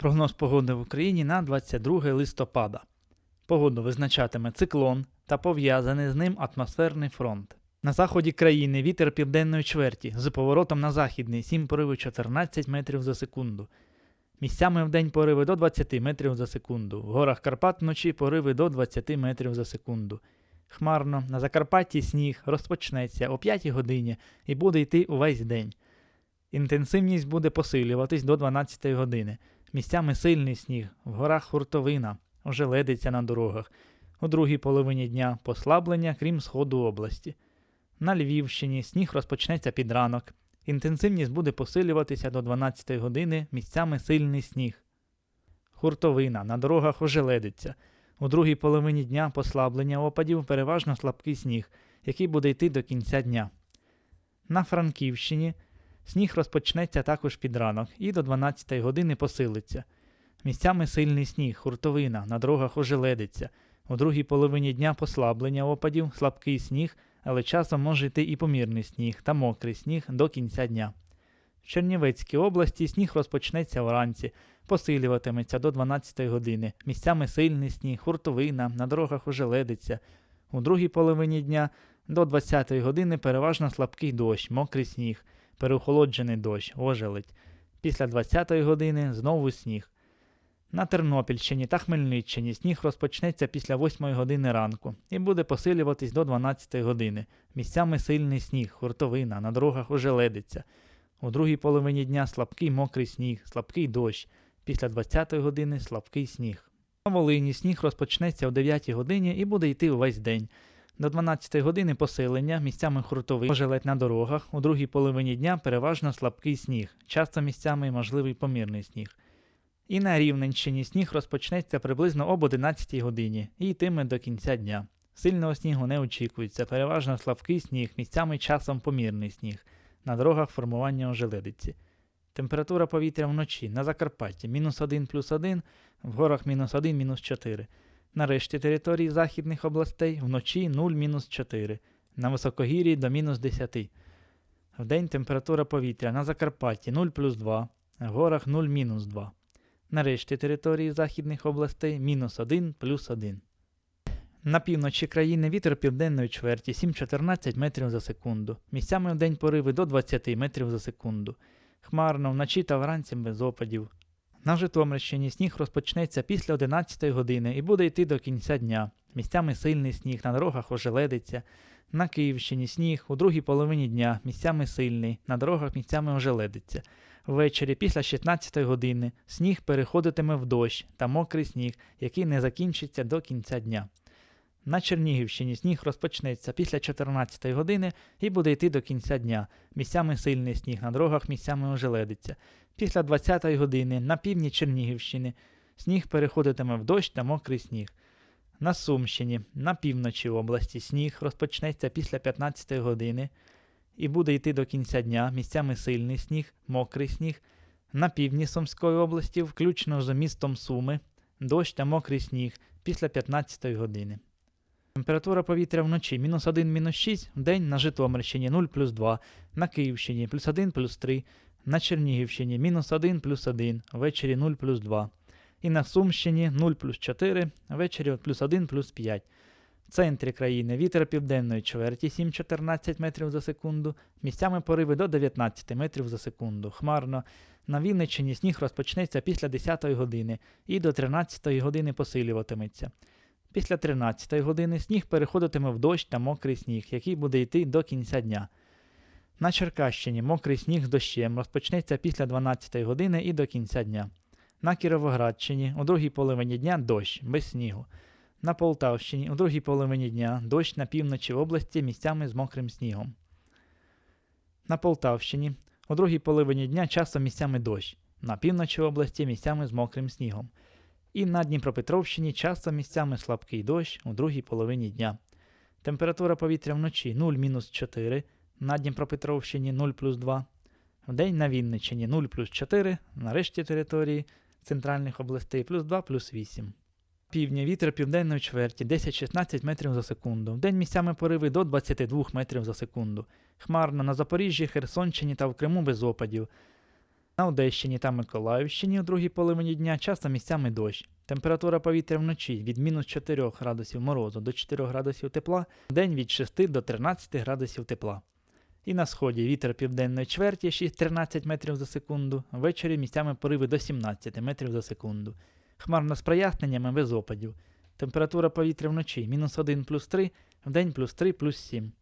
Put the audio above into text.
Прогноз погоди в Україні на 22 листопада. Погоду визначатиме циклон та пов'язаний з ним атмосферний фронт. На заході країни вітер південної чверті з поворотом на західний 7 пориви 14 метрів за секунду. Місцями в день пориви до 20 метрів за секунду. В горах Карпат вночі пориви до 20 метрів за секунду. Хмарно на Закарпатті сніг розпочнеться о 5 годині і буде йти увесь день. Інтенсивність буде посилюватись до 12 години. Місцями сильний сніг, в горах хуртовина, ожеледиться на дорогах. У другій половині дня послаблення, крім сходу області. На Львівщині сніг розпочнеться під ранок. Інтенсивність буде посилюватися до 12 години, місцями сильний сніг. Хуртовина на дорогах ожеледиться. У другій половині дня послаблення опадів переважно слабкий сніг, який буде йти до кінця дня. На Франківщині сніг розпочнеться також під ранок і до 12 години посилиться. Місцями сильний сніг, хуртовина, на дорогах ожеледиться. У другій половині дня послаблення опадів, слабкий сніг, але часом може йти і помірний сніг та мокрий сніг до кінця дня. В Чернівецькій області сніг розпочнеться вранці, посилюватиметься до 12 години. Місцями сильний сніг, хуртовина, на дорогах ожеледиться. У другій половині дня до 20 години переважно слабкий дощ, мокрий сніг, переохолоджений дощ, ожеледь. Після 20-ї години знову сніг. На Тернопільщині та Хмельниччині сніг розпочнеться після 8 години ранку і буде посилюватись до 12 години. Місцями сильний сніг, хуртовина, на дорогах ожеледиться. У другій половині дня слабкий мокрий сніг, слабкий дощ. Після 20 години слабкий сніг. На Волині сніг розпочнеться о 9 годині і буде йти увесь день. До 12 години посилення, місцями хуртовий, ожеледь на дорогах. У другій половині дня переважно слабкий сніг, часто місцями можливий помірний сніг. І на Рівненщині сніг розпочнеться приблизно об 11 годині і йтиме до кінця дня. Сильного снігу не очікується, переважно слабкий сніг, місцями часом помірний сніг, на дорогах формування ожеледиці. Температура повітря вночі на Закарпатті мінус 1 плюс 1, в горах мінус 1 мінус 4. На решті території західних областей вночі 0 мінус 4, на високогір'ї до мінус 10. Вдень температура повітря на Закарпатті 0 плюс 2, в горах 0 мінус 2. На решті території західних областей мінус 1 плюс 1. На півночі країни вітер південної чверті 7-14 метрів за секунду. Місцями в день пориви до 20 метрів за секунду. Хмарно вночі та вранці без опадів. На Житомирщині сніг розпочнеться після 11 години і буде йти до кінця дня. Місцями сильний сніг, на дорогах ожеледиться. На Київщині сніг у другій половині дня, місцями сильний, на дорогах місцями ожеледиться. Ввечері після 16 години сніг переходитиме в дощ та мокрий сніг, який не закінчиться до кінця дня. На Чернігівщині сніг розпочнеться після 14 години і буде йти до кінця дня. Місцями сильний сніг, на дорогах місцями ожеледиться. Після 20 години на півдні Чернігівщини сніг переходитиме в дощ та мокрий сніг. На Сумщині, на півночі області сніг розпочнеться після 15 години і буде йти до кінця дня. Місцями сильний сніг, мокрий сніг. На півдні Сумської області, включно з містом Суми, дощ та мокрий сніг після 15 години. Температура повітря вночі мінус 1 мінус 6, вдень на Житомирщині 0 плюс 2, на Київщині плюс 1 плюс 3, на Чернігівщині мінус 1 плюс 1, ввечері 0 плюс 2. І на Сумщині 0 плюс 4, ввечері плюс 1 плюс 5. В центрі країни вітер південної чверті 7-14 метрів за секунду, місцями пориви до 19 метрів за секунду. Хмарно. На Вінниччині сніг розпочнеться після 10 години і до 13 години посилюватиметься. Після 13 години сніг переходитиме в дощ та мокрий сніг, який буде йти до кінця дня. На Черкащині мокрий сніг з дощем розпочнеться після 12 години і до кінця дня. На Кіровоградщині у другій половині дня дощ без снігу. На Полтавщині у другій половині дня дощ на півночі області місцями з мокрим снігом. На Полтавщині у другій половині дня часом місцями дощ. На півночі області місцями з мокрим снігом. І на Дніпропетровщині часто місцями слабкий дощ у другій половині дня. Температура повітря вночі 0-4, на Дніпропетровщині 0 плюс 2, вдень на Вінниччині 0 плюс 4, на решті території центральних областей плюс 2 плюс 8. Півдня вітер південної чверті 10-16 метрів за секунду. Вдень місцями пориви до 22 метрів за секунду. Хмарно на Запоріжжі, Херсонщині та в Криму без опадів. На Одещині та Миколаївщині у другій половині дня часто місцями дощ. Температура повітря вночі від мінус 4 градусів морозу до 4 градусів тепла, вдень від 6 до 13 градусів тепла. І на сході вітер південної чверті 6-13 метрів за секунду, ввечері місцями пориви до 17 метрів за секунду. Хмарно з проясненнями без опадів. Температура повітря вночі мінус 1 плюс 3, вдень плюс 3 плюс 7.